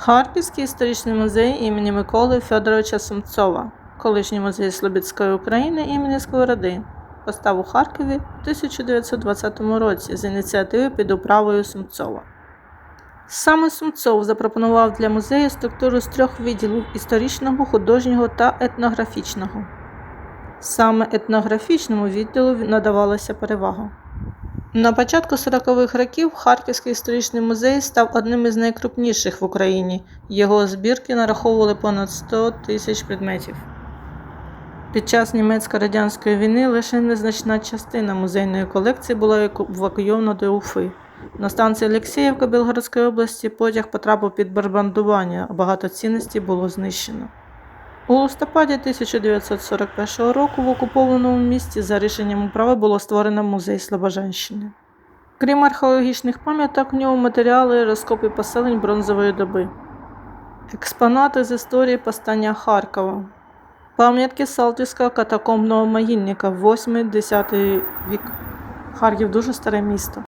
Харківський історичний музей імені Миколи Федоровича Сумцова, колишній музей Слобідської України імені Сковороди, постав у Харкові у 1920 році з ініціативи під управою Сумцова. Саме Сумцов запропонував для музею структуру з трьох відділів історичного, художнього та етнографічного. Саме етнографічному відділу надавалася перевага. На початку 40-х років Харківський історичний музей став одним із найкрупніших в Україні. Його збірки нараховували понад 100 тисяч предметів. Під час німецько-радянської війни лише незначна частина музейної колекції була евакуйована до Уфи. На станції Олексіївка Білгородської області потяг потрапив під бомбардування, а багато цінностей було знищено. У листопаді 1941 року в окупованому місті за рішенням управи було створено музей Слобожанщини. Крім археологічних пам'яток, в ньому матеріали розкопи поселень бронзової доби, експонати з історії постання Харкова, пам'ятки Салтівського катакомбного могильника 8-10 вік. Харків дуже старе місто.